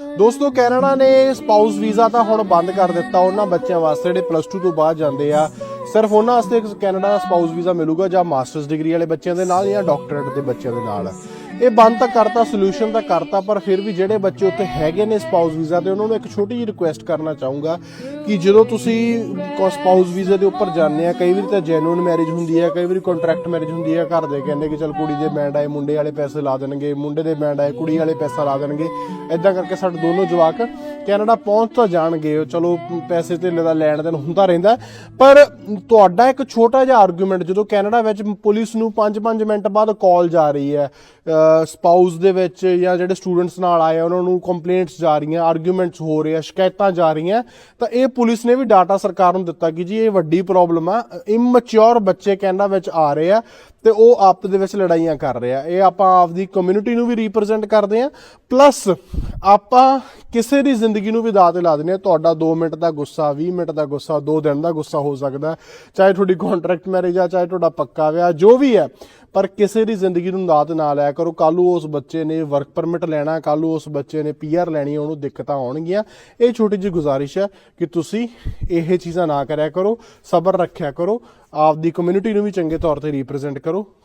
ਦੋਸਤੋ, ਕੈਨੇਡਾ ਨੇ spouse visa ਤਾਂ ਹੁਣ ਬੰਦ ਕਰ ਦਿੱਤਾ। ਉਹਨਾਂ ਬੱਚਿਆਂ ਵਾਸਤੇ ਜਿਹੜੇ ਪਲੱਸ 2 ਤੋਂ ਬਾਅਦ ਜਾਂਦੇ ਆ, ਸਿਰਫ ਉਹਨਾਂ ਵਾਸਤੇ ਕੈਨੇਡਾ ਦਾ ਸਪਾਊਸ ਵੀਜ਼ਾ ਮਿਲੂਗਾ ਜਾਂ ਮਾਸਟਰਸ ਡਿਗਰੀ ਵਾਲੇ ਬੱਚਿਆਂ ਦੇ ਨਾਲ ਜਾਂ ਡਾਕਟਰੇਟ ਦੇ ਬੱਚਿਆਂ ਦੇ ਨਾਲ। ਇਹ ਬੰਦ ਤਾਂ ਕਰਤਾ ਸੋਲੂਸ਼ਨ ਤਾਂ ਕਰਤਾ, ਪਰ ਫਿਰ ਵੀ ਜਿਹੜੇ ਬੱਚੇ ਉੱਥੇ ਹੈਗੇ ਨੇ ਸਪਾਊਸ ਵੀਜ਼ਾ ਤੇ, ਉਹਨਾਂ ਨੂੰ ਇੱਕ ਛੋਟੀ ਜਿਹੀ ਰਿਕੁਐਸਟ ਕਰਨਾ ਚਾਹੂੰਗਾ ਕਿ ਜਦੋਂ ਤੁਸੀਂ ਸਪਾਊਸ ਵੀਜ਼ਾ ਦੇ ਉੱਪਰ ਜਾਂਦੇ ਆ, ਕਈ ਵਾਰੀ ਤਾਂ ਜੈਨੂਇਨ ਮੈਰਿਜ ਹੁੰਦੀ ਹੈ ਕਈ ਵਾਰੀ ਕੰਟਰੈਕਟ ਮੈਰਿਜ ਹੁੰਦੀ ਹੈ ਘਰ ਦੇ ਕਹਿੰਦੇ ਕਿ ਚਲ ਕੁੜੀ ਦੇ ਬੈਂਡ ਆਏ, ਮੁੰਡੇ ਵਾਲੇ ਪੈਸੇ ਲਾ ਦੇਣਗੇ, ਮੁੰਡੇ ਦੇ ਬੈਂਡ ਆਏ, ਕੁੜੀ ਵਾਲੇ ਪੈਸਾ ਲਾ ਦੇਣਗੇ ਐਦਾਂ ਕਰਕੇ ਸਾਡੇ ਦੋਨੋਂ ਜਵਾਕ ਕੈਨੇਡਾ ਪਹੁੰਚ ਤਾਂ ਜਾਣਗੇ ਚਲੋ ਪੈਸੇ ਧੇਲੇ ਦਾ ਲੈਣ ਦੇਣ ਹੁੰਦਾ ਰਹਿੰਦਾ, ਪਰ ਤੁਹਾਡਾ ਇੱਕ ਛੋਟਾ ਜਿਹਾ ਆਰਗੂਮੈਂਟ ਜਦੋਂ ਕੈਨੇਡਾ ਵਿੱਚ ਪੁਲਿਸ ਨੂੰ 5-5 ਮਿੰਟ ਬਾਅਦ ਕਾਲ ਜਾ ਰਹੀ ਹੈ ਸਪਾਊਸ ਦੇ ਵਿੱਚ ਜਾਂ ਜਿਹੜੇ ਸਟੂਡੈਂਟਸ ਨਾਲ ਆਏ ਆ, ਉਹਨਾਂ ਨੂੰ ਕੰਪਲੇਂਟਸ ਜਾ ਰਹੀਆਂ ਆਰਗੂਮੈਂਟਸ ਹੋ ਰਹੇ ਆ ਸ਼ਿਕਾਇਤਾਂ ਜਾ ਰਹੀਆਂ ਤਾਂ ਇਹ ਪੁਲਿਸ ਨੇ ਵੀ ਡਾਟਾ ਸਰਕਾਰ ਨੂੰ ਦਿੱਤਾ ਕਿ ਜੀ ਇਹ ਵੱਡੀ ਪ੍ਰੋਬਲਮ ਆ ਇਮੈਚੁਰ ਬੱਚੇ ਕੈਨੇਡਾ ਵਿੱਚ ਆ ਰਹੇ ਆ ਤੇ ਉਹ ਆਪ ਦੇ ਵਿੱਚ ਲੜਾਈਆਂ ਕਰ ਰਹੇ ਆ। ਇਹ ਆਪਾਂ ਆਪਦੀ ਕਮਿਊਨਿਟੀ ਨੂੰ ਵੀ ਰਿਪਰੈਜ਼ੈਂਟ ਕਰਦੇ ਆ ਪਲੱਸ ਆਪਾਂ ਕਿਸੇ ਦੀ ਜ਼ਿੰਦਗੀ ਨੂੰ ਵੀ ਦਾਅ ਤੇ ਲਾ ਦਿੰਦੇ ਆ ਤੁਹਾਡਾ 2 ਮਿੰਟ ਦਾ ਗੁੱਸਾ 20 ਮਿੰਟ ਦਾ ਗੁੱਸਾ 2 ਦਿਨ ਦਾ ਗੁੱਸਾ ਹੋ ਸਕਦਾ ਚਾਹੇ ਤੁਹਾਡੀ ਕੰਟਰੈਕਟ ਮੈਰਿਜ ਆ ਚਾਹੇ ਤੁਹਾਡਾ ਪੱਕਾ ਵਿਆਹ ਜੋ ਵੀ ਹੈ ਪਰ ਕਿਸੇ ਦੀ ਜ਼ਿੰਦਗੀ ਨੂੰ ਦਾਅ ਤੇ ਨਾ ਲਿਆ ਕਰੋ। ਕੱਲ ਉਸ ਬੱਚੇ ਨੇ ਵਰਕ ਪਰਮਿਟ ਲੈਣਾ ਕੱਲ ਉਸ ਬੱਚੇ ਨੇ ਪੀਆਰ ਲੈਣੀ, ਉਹਨੂੰ ਦਿੱਕਤਾਂ ਆਉਣਗੀਆਂ। ਇਹ ਛੋਟੀ ਜਿਹੀ ਗੁਜ਼ਾਰਿਸ਼ ਹੈ ਕਿ ਤੁਸੀਂ ਇਹ ਚੀਜ਼ਾਂ ਨਾ ਕਰਿਆ ਕਰੋ, ਸਬਰ ਰੱਖਿਆ ਕਰੋ, ਆਪਦੀ ਕਮਿਊਨਿਟੀ ਨੂੰ ਵੀ ਚੰਗੇ ਤੌਰ ਤੇ ਰਿਪਰੈਜ਼ੈਂਟ ਕਰੋ।